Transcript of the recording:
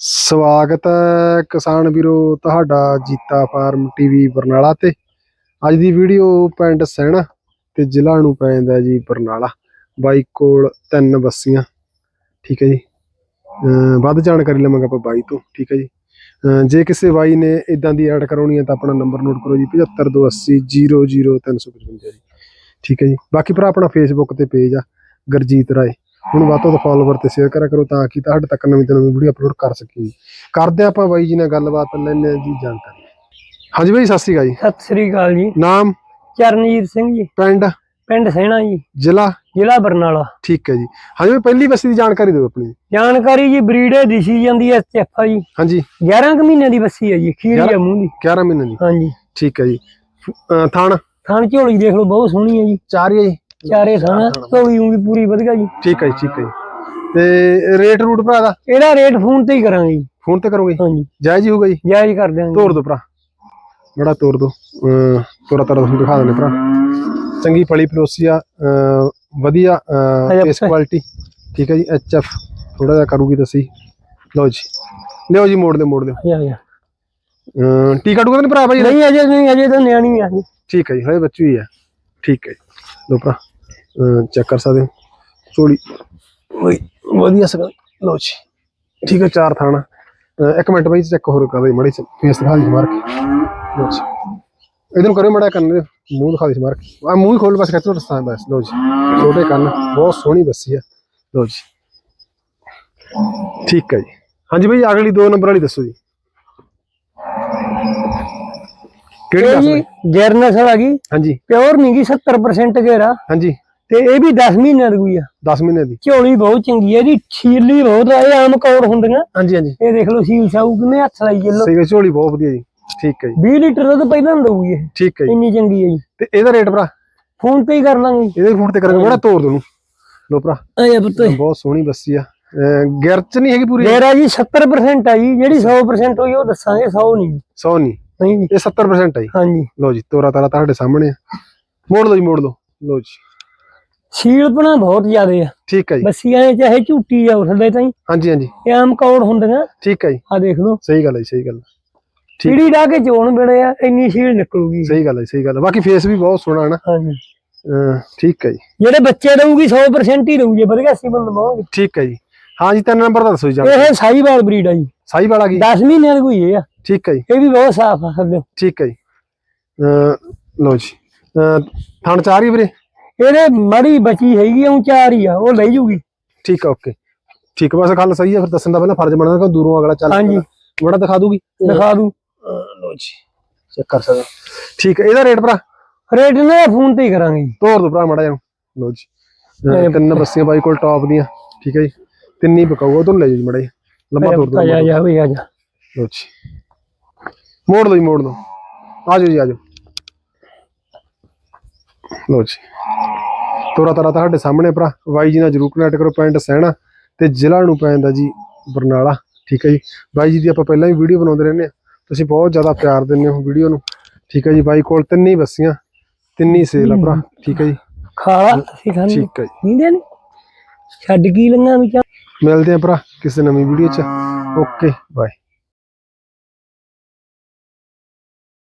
ਸਵਾਗਤ ਹੈ ਕਿਸਾਨ ਵੀਰੋ, ਤੁਹਾਡਾ ਜੀਤਾ ਫਾਰਮ ਟੀਵੀ ਬਰਨਾਲਾ ਤੇ। ਅੱਜ ਦੀ ਵੀਡੀਓ ਪਿੰਡ ਸੈਣਾ ਤੇ ਜ਼ਿਲ੍ਹਾ ਨੂੰ ਪੈਂਦਾ ਜੀ ਬਰਨਾਲਾ। ਬਾਈ ਕੋਲ ਤਿੰਨ ਬੱਸੀਆਂ, ਠੀਕ ਹੈ ਜੀ। ਵੱਧ ਜਾਣਕਾਰੀ ਲਵਾਂਗੇ ਆਪਾਂ ਬਾਈ ਤੋਂ, ਠੀਕ ਹੈ ਜੀ। ਅਮ ਜੇ ਕਿਸੇ ਬਾਈ ਨੇ ਇਦਾਂ ਦੀ ਐਡ ਕਰਾਉਣੀ ਹੈ ਤਾਂ ਆਪਣਾ ਨੰਬਰ ਨੋਟ ਕਰੋ ਜੀ 7528000355 ਜੀ, ਠੀਕ ਹੈ ਜੀ। ਬਾਕੀ ਭਰਾ ਆਪਣਾ ਫੇਸਬੁੱਕ ਤੇ ਪੇਜ ਆ, ਗੁਰਜੀਤ ਰਾਏ। ਹੁਣ ਵੱਧ ਤੋਂ ਵੱਧ ਫਾਲੋਵਰ ਤੇ ਸ਼ੇਅਰ ਕਰਿਆ ਕਰੋ ਤਾਂ ਕਿ ਤੁਹਾਡੇ ਤੱਕ ਨਵੀਂ ਤੋਂ ਨਵੀਂ ਵੀਡੀਓ ਅਪਲੋਡ ਕਰ ਸਕੀਏ। ਕਰਦੇ ਹਾਂ ਆਪਾਂ ਬਾਈ ਜੀ ਨਾਲ ਗੱਲਬਾਤ ਲੈਣੇ ਜੀ ਜਾਣਕਾਰੀ। ਹਾਂਜੀ ਬਾਈ ਸਤਿ ਸ਼੍ਰੀ ਅਕਾਲ ਜੀ। ਸਤਿ ਸ੍ਰੀ ਅਕਾਲ ਜੀ। ਨਾਮ? ਚਰਨਜੀਤ ਸਿੰਘ ਜੀ। ਪਿੰਡ? ਪਿੰਡ ਸੈਣਾ ਜੀ। ਜ਼ਿਲ੍ਹਾ? ਜ਼ਿਲ੍ਹਾ ਬਰਨਾਲਾ। ਠੀਕ ਹੈ ਜੀ। ਹਾਂਜੀ ਬਾਈ ਪਹਿਲੀ ਬੱਸੀ ਦੀ ਜਾਣਕਾਰੀ ਦਿਓ ਆਪਣੀ। ਜਾਣਕਾਰੀ ਜੀ ਬਰੀਡੇ ਦਿਸੀ ਜਾਂਦੀ ਹੈ ਆ ਜੀ ਹਾਂਜੀ। 11 ਕੁ ਮਹੀਨਿਆਂ ਦੀ ਬੱਸੀ ਹੈ ਜੀ ਖੀਰੀ ਆ ਮੂੰਹ ਦੀ। 11 ਮਹੀਨੇ ਦੀ। ਹਾਂਜੀ। ਠੀਕ ਹੈ ਜੀ। ਥਾਣ? ਥਣ ਝੋਲੀ ਦੇਖ ਲਓ ਬਹੁਤ ਸੋਹਣੀ ਹੈ ਜੀ। ਚਾਰ ਹੀ ਹੈ ਜੀ। ਚਾਰੇ ਝੋਲੀ ਊਂ ਵੀ ਪੂਰੀ ਵਧੀਆ ਜੀ। ਠੀਕ ਹੈ ਜੀ ਠੀਕ ਹੈ ਜੀ। ਤੇ ਰੇਟ ਰੂਟ ਭਰਾ ਦਾ? ਇਹਦਾ ਰੇਟ ਫੋਨ ਤੇ ਹੀ ਕਰਾਂਗੇ ਜੀ। ਫੋਨ ਤੇ ਕਰੋਗੇ? ਹਾਂਜੀ। ਜਾਇਜ਼ ਹੀ ਹੋਊਗਾ ਜੀ? ਜਾਇਜ਼ ਕਰ ਦਿਆਂਗੇ ਤੋਰ ਦੋ ਭਰਾ। ਬੜਾ ਤੋਰ ਦੋ। ਤੋਰਾ ਤਾਰਾ ਤੁਹਾਨੂੰ ਦਿਖਾ ਦਿੰਦੇ ਭਰਾ। ਚੰਗੀ ਫਲੀ ਪਲੋਸੀ ਆ। ਅਹ ਵਧੀਆ ਪੁੱਤ। ਕੁਆਲਿਟੀ ਠੀਕ ਹੈ ਜੀ ਐਚ ਐਫ ਥੋੜਾ ਜਿਹਾ ਕਰੂਗੀ ਤੁਸੀਂ ਲਓ ਜੀ। ਲਿਓ ਜੀ ਮੋੜ ਦੇ ਮੋੜ ਦਿਓ। ਜਾ ਜਾ ਅਹ ਟੀਕਾ ਟੂਕਾ ਤਾਂ ਨਹੀਂ ਭਰਾ ਭਾਈ? ਨਹੀਂ ਅਜੇ ਨਹੀਂ ਅਜੇ ਤਾਂ ਨਿਆਣੀ ਆ ਜੀ। ਠੀਕ ਹੈ ਜੀ ਹਲੇ ਬੱਚੀ ਹੀ। ਆ ਠੀਕ ਹੈ ਜੀ। ਲਓ ਭਰਾ। ਚੈੱਕ ਕਰ ਸਕਦੇ ਹੋ। ਚੋਲੀ ਵਧੀਆ ਸਗਾ ਲਓ ਜੀ ਠੀਕ ਹੈ ਚਾਰ ਥਾਣਾ। ਇੱਕ ਮਿੰਟ ਬਾਈ ਚੈੱਕ ਹੋਰ ਕਰ ਦੇ ਮੜੀ ਫੇਸ ਦਿਖਾ ਦੀ ਮਾਰ ਲਓ ਜੀ। ਇਧਰ ਕਰਿਓ ਮੜਾ ਕੰਨ ਦੇ ਮੂੰਹ ਦਿਖਾ ਦੇ ਮਾਰ ਆ ਮੂੰਹ ਹੀ ਖੋਲ ਬਸ ਲਓ ਰਸਤਾ ਬਸ ਲਓ ਜੀ ਛੋਟੇ ਕੰਨ ਬਹੁਤ ਸੋਹਣੀ ਬੱਸੀ ਆ ਲਓ ਜੀ। ਠੀਕ ਹੈ ਜੀ। ਹਾਂਜੀ ਬਾਈ ਅਗਲੀ ਦੋ ਨੰਬਰ ਵਾਲੀ ਦੱਸੋ ਜੀ। ਕਿਹੜੀ ਨਸਲ ਆ ਗਈ ਹਾਂਜੀ। ਪਿਓਰ ਨਹੀਂ ਗੀ 70% ਗੇਰਾ ਹਾਂਜੀ। ਤੇ ਇਹ ਵੀ 10 ਮਹੀਨਿਆਂ ਦੀ ਆ। 10 ਮਹੀਨੇ ਦੀ। ਝੋਲੀ ਬਹੁਤ ਚੰਗੀ ਹੈ ਇਹਦੀ ਛੀਲੀ ਬਹੁਤ ਆ ਇਹ ਆਮ ਕੌੜ ਹੁੰਦੀਆਂ। ਹਾਂਜੀ ਹਾਂਜੀ। ਇਹ ਦੇਖ ਲਓ ਸੀਲ ਸਾਊ ਕਿਵੇਂ ਹੱਥ ਲਾਈ ਚੱਲੋ ਸਹੀ ਝੋਲੀ ਬਹੁਤ ਵਧੀਆ ਜੀ। ਠੀਕ ਹੈ ਜੀ। 20 ਲੀਟਰ ਦਾ ਤਾਂ ਪਹਿਲਾਂ ਦਊਗੀ ਇਹ। ਠੀਕ ਹੈ ਜੀ। ਇੰਨੀ ਚੰਗੀ ਹੈ ਜੀ। ਤੇ ਇਹਦਾ ਰੇਟ ਭਰਾ? ਫੋਨ ਤੇ ਹੀ ਕਰ ਲਾਂਗੇ। ਇਹਦੇ ਫੋਨ ਤੇ ਕਰਾਂਗੇ ਬੜਾ ਤੋੜ ਦੋ ਨੂੰ ਲੋ ਭਰਾ। ਅਜੇ ਪੁੱਤ। ਬਹੁਤ ਸੋਹਣੀ ਬੱਸੀ ਆ। ਗਿਰਚ ਨਹੀਂ ਹੈਗੀ ਪੂਰੀ? ਮੇਰਾ ਜੀ 70% ਆ ਜੀ। ਜਿਹੜੀ 100% ਹੋਈ ਉਹ ਦੱਸਾਂਗੇ 100 ਨਹੀਂ। 100 ਨਹੀਂ। ਨਹੀਂ ਜੀ। ਇਹ 70% ਹੈ ਜੀ। ਹਾਂਜੀ। ਲੋ ਜੀ ਤੋਰਾ ਤਾਰਾ ਤੁਹਾਡੇ ਸਾਹਮਣੇ ਆ। ਮੋੜ ਲਓ ਜੀ ਮੋੜ ਲਓ। ਲੋ ਜੀ। ਸੀਲਪਣਾ ਬਹੁਤ ਜ਼ਿਆਦੇ ਆ। ਠੀਕ ਹੈ ਜੀ। ਬੱਸੀਆਂ ਇਹ ਚਾਹੇ ਝੂਟੀ ਆ ਉਸਦੇ ਤਾਂ ਹਾਂਜੀ ਹਾਂਜੀ। ਇਹ ਆਮ ਕੌੜ ਹੁੰਦੀਆਂ। ਠੀਕ ਹੈ ਜੀ। ਆ ਦੇਖ ਲਓ। ਸਹੀ ਗੱਲ ਹੈ ਸਹੀ ਗੱਲ ਹੈ। ਪੀੜੀ ਲਾ ਕੇ ਚੋਣ ਵੇਲੇ ਆ ਇੰਨੀ ਸੀਲ ਨਿਕਲੂਗੀ। ਸਹੀ ਗੱਲ ਹੈ ਸਹੀ ਗੱਲ ਹੈ। ਬਾਕੀ ਫੇਸ ਵੀ ਬਹੁਤ ਸੋਹਣਾ ਹੈ ਨਾ ਹਾਂਜੀ ਠੀਕ ਹੈ ਜੀ। ਜਿਹੜੇ ਬੱਚੇ ਦਊਗੀ 100% ਹੀ ਦਊਗੀ ਵਧੀਆ ਸੀ ਬੰਦ ਲਵਾਂਗੇ ਠੀਕ ਹੈ ਜੀ। ਹਾਂ ਜੀ ਤਿੰਨ ਨੰਬਰ ਦਾ ਦੱਸੋ ਜੀ ਜਾਣ ਇਹ ਸਾਈਵਾਲ ਬਰੀਡ ਆ ਜੀ। ਸਾਈ ਵਾਲਾ ਕੀ? 10 ਮਹੀਨਿਆਂ ਦੀ ਹੋਈ ਇਹ ਆ। ਠੀਕ ਹੈ ਜੀ। ਇਹ ਵੀ ਬਹੁਤ ਸਾਫ਼ ਆ ਸਕਦੇ ਠੀਕ ਹੈ ਜੀ। ਲੋ ਜੀ। ਥਣ ਚਾਰ ਹੀ ਵੀਰੇ? ਇਹਦੇ ਮੜੀ ਬਚੀ ਹੈਗੀ ਉਹ ਚਾਰ ਹੀ ਆ ਉਹ ਲੈ ਜੂਗੀ। ਠੀਕ ਹੈ ਓਕੇ ਠੀਕ ਹੈ ਬਸ ਗੱਲ ਸਹੀ ਹੈ ਫਿਰ ਦੱਸਣ ਦਾ ਪਹਿਲਾਂ ਫਰਜ਼ ਬਣਦਾ ਕਿ ਦੂਰੋਂ ਅਗਲਾ ਚੱਲ ਹਾਂਜੀ। ਬੜਾ ਦਿਖਾ ਦੂਗੀ? ਦਿਖਾ ਦੂ। ਲੋ ਜੀ। ਚੈੱਕ ਕਰ ਸਕਦੇ। ਠੀਕ ਹੈ ਇਹਦਾ ਰੇਟ ਭਰਾ? ਰੇਟ ਨਾ ਫੋਨ ਤੇ ਹੀ ਕਰਾਂਗੇ ਜੀ। ਤੋਰ ਦੋ ਭਰਾ ਮੜਾ ਜਾ। ਲੋ ਜੀ ਅਹ ਤਿੰਨ ਬੱਸੀਆਂ ਬਾਈ ਕੋਲ ਟੌਪ ਦੀਆਂ। ਠੀਕ ਹੈ ਜੀ। ਤਿੰਨ ਹੀ ਪਕਾਊ ਉਹ ਤੋਂ ਲੈ ਜਾਓ ਜੀ ਮੜਾ ਜੀ ਲੰਮਾ ਤੋਰ ਦੋ ਆ ਜਾ ਜਾ ਵੀ ਆ ਜਾ। ਲੋ ਜੀ। ਮੋੜ ਦੋ ਜੀ ਮੋੜ ਦੋ। ਆ ਜਾਓ ਜੀ ਆ ਜਾਓ। ਲੋ ਜੀ। ਤੋਰਾ ਤਾਰਾ ਤੁਹਾਡੇ ਸਾਹਮਣੇ ਭਰਾ। ਬਾਈ ਜੀ ਨਾਲ ਜਰੂਰ ਕਨੈਕਟ ਕਰੋ ਪਿੰਡ ਸਹਿਣਾ ਤੇ ਜ਼ਿਲ੍ਹਾ ਨੂੰ ਪੈਂਦਾ ਜੀ ਬਰਨਾਲਾ। ਠੀਕ ਹੈ ਜੀ। ਬਾਈ ਜੀ ਦੀ ਆਪਾਂ ਪਹਿਲਾਂ ਵੀ ਵੀਡੀਓ ਬਣਾਉਂਦੇ ਰਹਿੰਦੇ ਆ। ਤੁਸੀਂ ਬਹੁਤ ਜ਼ਿਆਦਾ ਪਿਆਰ ਦਿੰਦੇ ਹੋ ਵੀਡੀਓ ਨੂੰ। ਠੀਕ ਹੈ ਜੀ। ਬਾਈ ਕੋਲ ਤਿੰਨ ਹੀ ਬੱਸੀਆਂ ਤਿੰਨ ਹੀ ਸੇਲ ਆ ਭਰਾ। ਠੀਕ ਹੈ ਜੀ। ਖਾ ਅਸੀਂ ਖਾਣੀ ਠੀਕ ਹੈ ਜੀ। ਨੀਂਦੇ ਨੇ ਛੱਡ ਕੀ ਲੰਗਾ ਵੀ ਮਿਲਦੇ ਆ ਭਰਾ ਕਿਸੇ ਨਵੀਂ ਵੀਡੀਓ ਚ। Okay bye.